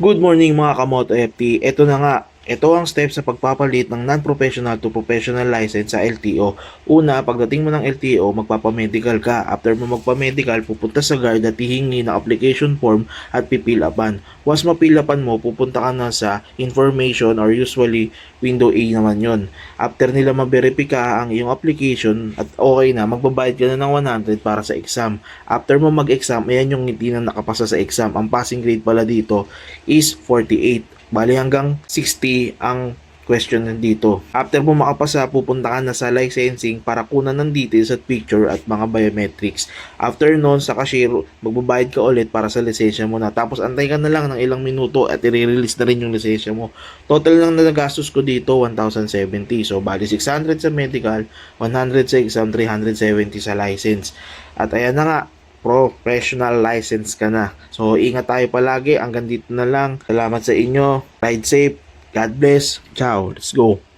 Good morning mga kamoto FT. Ito na nga, ito ang step sa pagpapalit ng non-professional to professional license sa LTO. Una, pagdating mo ng LTO, magpapamedical ka. After mo magpamedical, pupunta sa guard at hihingi ng application form at pipilapan. Once mapilapan mo, pupunta ka na sa information or usually window A naman yon. After nila maberipika ang iyong application at okay na, magbabayad ka na ng 100 para sa exam. After mo mag-exam, ayan yung ngiti na nakapasa sa exam. Ang passing grade pala dito is 48. Bali hanggang 60 ang question nandito. After mo makapasa, pupunta ka na sa licensing para kunan ng details at picture at mga biometrics. After nun, sa cashier, magbabayad ka ulit para sa lisensya mo na. Tapos antay ka na lang ng ilang minuto at i-release na rin yung lisensya mo. Total lang na nagastos ko dito, 1,070. So, bali 600 sa medical, 100 sa exam, 370 sa license. At ayan na nga, professional license ka na. So, ingat tayo palagi. Hanggang dito na lang. Salamat sa inyo. Ride safe. God bless. Ciao. Let's go.